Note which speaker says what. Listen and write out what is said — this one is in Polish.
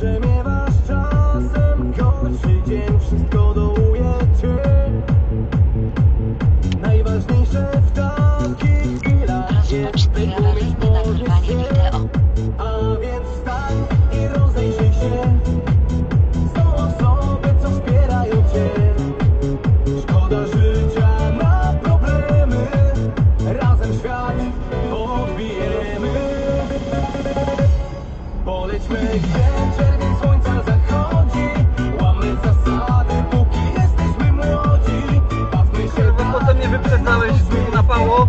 Speaker 1: że miewasz czasem. Gorszy dzień Wszystko dołuje cię.
Speaker 2: Potem mnie wyprzedzałeś na pałok?